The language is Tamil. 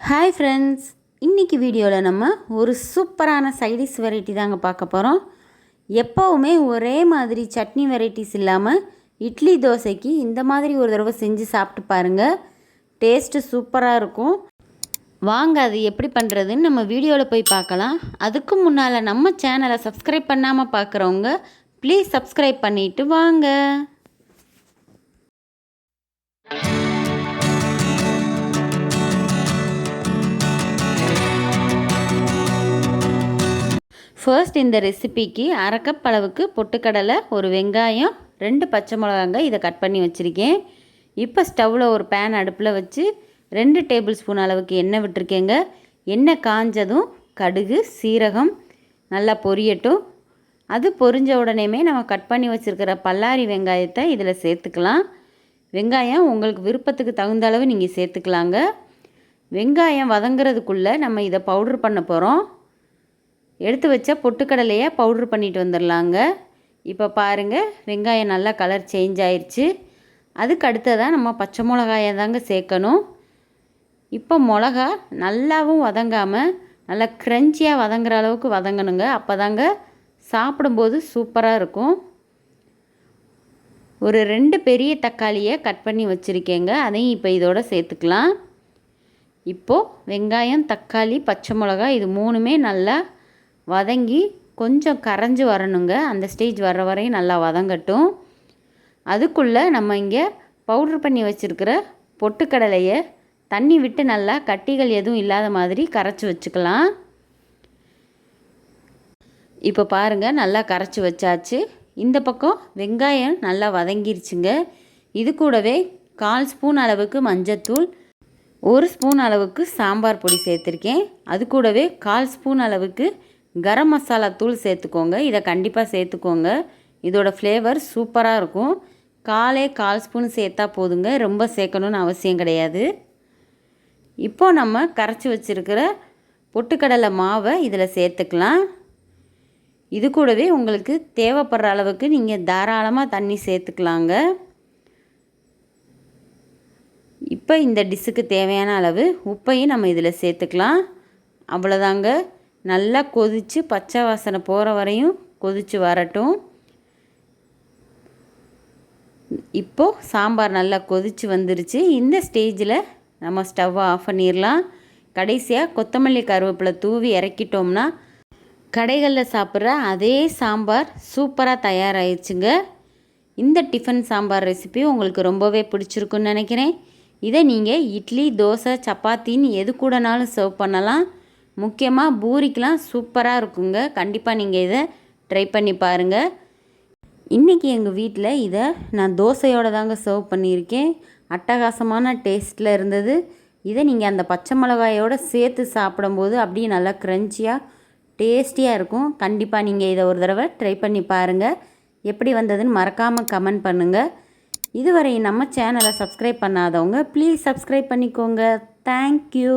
ஹாய் ஃப்ரெண்ட்ஸ் இன்றைக்கி வீடியோவில் நம்ம ஒரு சூப்பரான சைடிஷ் வெரைட்டி தாங்க பார்க்க போகிறோம் எப்போவுமே ஒரே மாதிரி சட்னி வெரைட்டிஸ் இல்லாமல் இட்லி தோசைக்கு இந்த மாதிரி ஒரு தடவை செஞ்சு சாப்பிட்டு பாருங்கள் டேஸ்ட்டு சூப்பராக இருக்கும். வாங்க அது எப்படி பண்ணுறதுன்னு நம்ம வீடியோவில் போய் பார்க்கலாம். அதுக்கு முன்னால் நம்ம சேனலை சப்ஸ்கிரைப் பண்ணாமல் பார்க்குறவங்க ப்ளீஸ் சப்ஸ்கிரைப் பண்ணிவிட்டு வாங்க. ஃபர்ஸ்ட் இந்த ரெசிபிக்கு அரை கப் அளவுக்கு பொட்டுக்கடலை ஒரு வெங்காயம் ரெண்டு பச்சை மிளகாங்க இதை கட் பண்ணி வச்சுருக்கேன். இப்போ ஸ்டவ்வில் ஒரு பேன் அடுப்பில் வச்சு ரெண்டு டேபிள் ஸ்பூன் அளவுக்கு எண்ணெய் விட்டுருக்கேங்க. எண்ணெய் காஞ்சதும் கடுகு சீரகம் நல்லா பொரியட்டும். அது பொரிஞ்ச உடனேமே நம்ம கட் பண்ணி வச்சுருக்கிற பல்லாரி வெங்காயத்தை இதில் சேர்த்துக்கலாம். வெங்காயம் உங்களுக்கு விருப்பத்துக்கு தகுந்த அளவு நீங்கள் சேர்த்துக்கலாங்க. வெங்காயம் வதங்கிறதுக்குள்ளே நம்ம இதை பவுட்ரு பண்ண போகிறோம் எடுத்து வச்ச பொட்டுக்கடலையை பவுட்ரு பண்ணிட்டு வந்துடலாங்க இப்போ பாருங்கள் வெங்காயம் நல்லா கலர் சேஞ்ச் ஆயிடுச்சு அதுக்கு அடுத்ததாக நம்ம பச்சை மிளகாயை தாங்க சேர்க்கணும். இப்போ மிளகா நல்லாவும் வதங்காமல் நல்லா க்ரன்ச்சியாக வதங்குற அளவுக்கு வதங்கணுங்க. அப்போ தாங்க சாப்பிடும்போது சூப்பராக இருக்கும். ஒரு ரெண்டு பெரிய தக்காளியை கட் பண்ணி வச்சுருக்கேங்க. அதையும் இப்போ இதோட சேர்த்துக்கலாம். இப்போது வெங்காயம் தக்காளி பச்சை மிளகா இது மூணுமே நல்லா வதங்கி கொஞ்சம் கரைஞ்சி வரணுங்க. அந்த ஸ்டேஜ் வர்ற வரையும் நல்லா வதங்கட்டும். அதுக்குள்ளே நம்ம இங்கே பவுட்ரு பண்ணி வச்சுருக்கிற பொட்டுக்கடலையை தண்ணி விட்டு நல்லா கட்டிகள் எதுவும் இல்லாத மாதிரி கரைச்சி வச்சுக்கலாம். இப்போ பாருங்கள் நல்லா கரைச்சி வச்சாச்சு. இந்த பக்கம் வெங்காயம் நல்லா வதங்கிருச்சுங்க. இது கூடவே கால் ஸ்பூன் அளவுக்கு மஞ்சத்தூள் ஒரு ஸ்பூன் அளவுக்கு சாம்பார் பொடி சேர்த்துருக்கேன். அது கூடவே கால் ஸ்பூன் அளவுக்கு கரம் மசாலா தூள் சேர்த்துக்கோங்க. இதை கண்டிப்பாக சேர்த்துக்கோங்க. இதோட ஃப்ளேவர் சூப்பராக இருக்கும். காலே கால் ஸ்பூன் சேர்த்தா போதுங்க. ரொம்ப சேர்க்கணுன்னு அவசியம் கிடையாது. இப்போ நம்ம கரைச்சி வச்சுருக்கிற பொட்டுக்கடலை மாவை இதில் சேர்த்துக்கலாம். இது கூடவே உங்களுக்கு தேவைப்படுற அளவுக்கு நீங்கள் தாராளமாக தண்ணி சேர்த்துக்கலாங்க. இப்போ இந்த டிஷ்ஷுக்கு தேவையான அளவு உப்பையும் நம்ம இதில் சேர்த்துக்கலாம். அவ்வளோதாங்க நல்லா கொதித்து பச்சை வாசனை போகிற வரையும் கொதித்து வரட்டும். இப்போது சாம்பார் நல்லா கொதித்து வந்துருச்சு. இந்த ஸ்டேஜில் நம்ம ஸ்டவ்வை ஆஃப் பண்ணிடலாம் கடைசியாக கொத்தமல்லி கருவேப்பிலை தூவி இறக்கிட்டோம்னா கடைகளில் சாப்பிட்ற அதே சாம்பார் சூப்பராக தயாராகிடுச்சுங்க இந்த டிஃபன் சாம்பார் ரெசிபி உங்களுக்கு ரொம்பவே பிடிச்சிருக்குன்னு நினைக்கிறேன். இதை நீங்கள் இட்லி தோசை சப்பாத்தின்னு எது கூடனாலும் சர்வ் பண்ணலாம். முக்கியமாக பூரிக்கெலாம் சூப்பராக இருக்குங்க. கண்டிப்பாக நீங்கள் இதை ட்ரை பண்ணி பாருங்கள் இன்றைக்கி எங்கள் வீட்டில் இதை நான் தோசையோடு தாங்க சர்வ் பண்ணியிருக்கேன். அட்டகாசமான டேஸ்ட்டில் இருந்தது. இதை நீங்கள் அந்த பச்சை மிளகாயோடு சேர்த்து சாப்பிடும்போது அப்படியே நல்லா க்ரன்ச்சியாக டேஸ்டியாக இருக்கும். கண்டிப்பாக நீங்கள் இதை ஒரு தடவை ட்ரை பண்ணி பாருங்கள் எப்படி வந்ததுன்னு மறக்காமல் கமெண்ட் பண்ணுங்கள் இதுவரை நம்ம சேனலை சப்ஸ்கிரைப் பண்ணாதவங்க ப்ளீஸ் சப்ஸ்கிரைப் பண்ணிக்கோங்க. தேங்க்யூ